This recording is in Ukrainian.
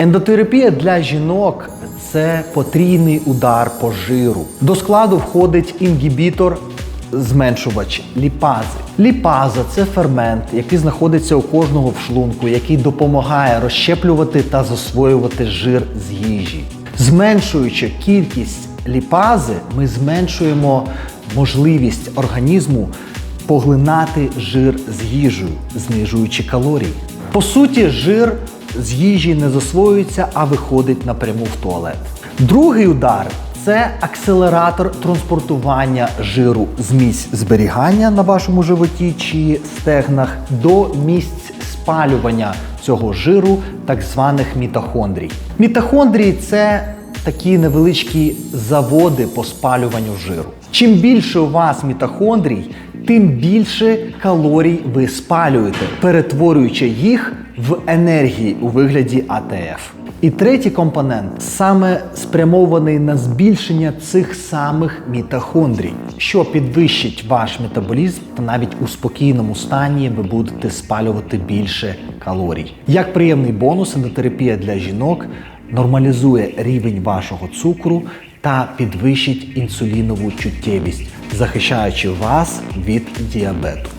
Ендотерапія для жінок це потрійний удар по жиру. До складу входить інгібітор. Зменшувач ліпази. Ліпаза це фермент, який знаходиться у кожного в шлунку, який допомагає розщеплювати та засвоювати жир з їжі. Зменшуючи кількість ліпази, ми зменшуємо можливість організму поглинати жир з їжею, знижуючи калорії. По суті, жир з їжі не засвоюється, а виходить напряму в туалет. Другий удар це акселератор транспортування жиру з місць зберігання на вашому животі чи стегнах до місць спалювання цього жиру, так званих мітохондрій. Мітохондрії це такі невеличкі заводи по спалюванню жиру. Чим більше у вас мітохондрій, тим більше калорій ви спалюєте, перетворюючи їх в енергії у вигляді АТФ. І третій компонент саме спрямований на збільшення цих самих мітохондрій, що підвищить ваш метаболізм, та навіть у спокійному стані ви будете спалювати більше калорій. Як приємний бонус, ендотерапія для жінок нормалізує рівень вашого цукру та підвищить інсулінову чуттєвість, захищаючи вас від діабету.